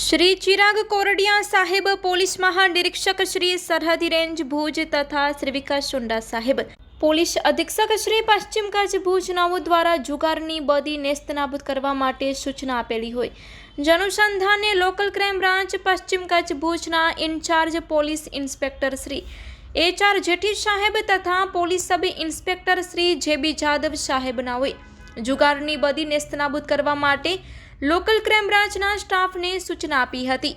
શ્રી ચિરાગ કોરડિયા સાહેબ, પોલીસ મહાનિરીક્ષક શ્રી સરહદી રેન્જ ભુજ તથા શ્રી વિકાસ ચુંડા સાહેબ. પોલીસ અધિક્ષક શ્રી પશ્ચિમ કચ્છ ભુજ દ્વારા જુગારની બદી નેસ્તનાબૂદ કરવા માટે સૂચના આપેલી હોય. જનુસંધાને લોકલ ક્રાઇમ બ્રાન્ચ પશ્ચિમ કચ્છ ભુજના incharge police inspector Shri H R Jethi સાહેબ તથા પોલીસ સબ ઇન્સ્પેક્ટર શ્રી જે બી જાદવ સાહેબના હોય. જુગારની બદી નેસ્તનાબૂદ કરવા માટે લોકલ ક્રાઇમ બ્રાન્ચના સ્ટાફને સૂચના આપી હતી.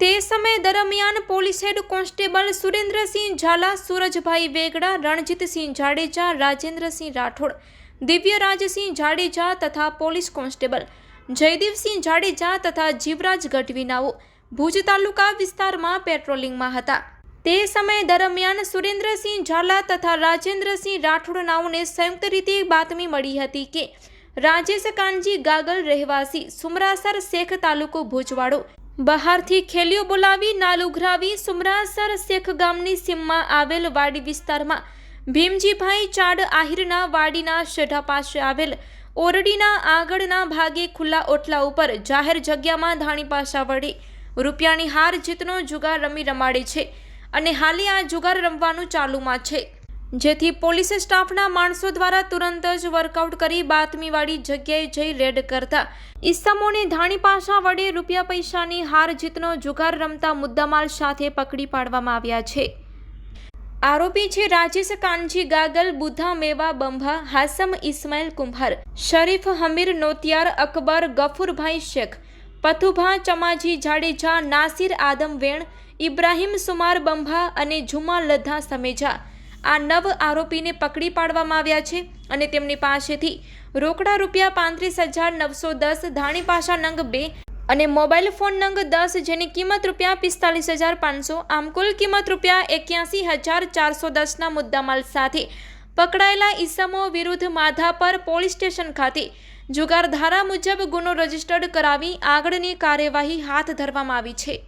તે સમય દરમિયાન police head constable Surendrasinh Zala, Surajbhai Vegda, Ranjitsinh Jadeja, Rajendrasinh Rathod, Divyarajsinh Jadeja તથા પોલીસ કોન્સ્ટેબલ જયદેવસિંહ જાડેજા તથા જીવરાજ ગઢવીનાઓ ભુજ તાલુકા વિસ્તારમાં પેટ્રોલિંગમાં હતા. તે સમય દરમિયાન સુરેન્દ્રસિંહ ઝાલા તથા રાજેન્દ્રસિંહ રાઠોડ નાઓને સંયુક્ત રીતે બાતમી મળી હતી કે, રાજેશ કાનજી ગાગલ રહેવાસી સુમરાસર શેખ તાલુકો ભુજવાડો. બહારથી ખેલીઓ બોલાવી નાલ ઉઘરાવી સુમરાસર શેખ ગામની સીમમાં આવેલ વાડી વિસ્તારમાં ભીમજીભાઈ ચાડ આહિરના વાડીના શેઢા પાસે આવેલ ઓરડીના આગળના ભાગે ખુલ્લા ઓટલા ઉપર જાહેર જગ્યામાં ધાણી પાસા વડે રૂપિયાની હાર જીતનો જુગાર રમી રમાડે છે. અને હાલે આ જુગાર રમવાનું ચાલુમાં છે. જેથી પોલીસ સ્ટાફના માણસો દ્વારા તુરંત જ વર્કઆઉટ કરી બાતમીવાળી જગ્યાએ જઈ રેડ કરતા. ઇસમોને ધાણી પાસા વડે રૂપિયા પૈસાની હાર જીતનો જુગાર રમતા મુદ્દામાલ સાથે પકડી પાડવામાં આવ્યા છે. આરોપી છે રાજેશ કાનજી ગાગલ, બુધા મેવા, બંભા, હાસમ ઇસ્માઇલ કુંભાર, શરીફ હમીર નોતિયાર, અકબર ગફુરભાઈ શેખ, પથુભા ચમાજી જાડેજા, નાસિર આદમ વેણ ઇબ્રાહિમ, સુમાર, બંભા અને ઝુમા લધા સમેજા. આ નવ આરોપીને પકડી પાડવામાં આવ્યા છે અને તેમની પાસેથી રોકડા રૂપિયા પાંત્રીસ હજાર નવસો દસ ધાણી પાસા નંગ બે અને મોબાઈલ ફોન નંગ દસ જેની કિંમત રૂપિયા પિસ્તાલીસ હજાર પાંચસો, આમ કુલ કિંમત રૂપિયા એક્યાસી હજાર ચારસો દસના મુદ્દામાલ સાથે પકડાયેલા ઈસમો વિરુદ્ધ માધાપર પોલીસ સ્ટેશન ખાતે જુગાર ધારા મુજબ ગુનો રજીસ્ટર્ડ કરાવી આગળની કાર્યવાહી હાથ ધરવામાં આવી છે.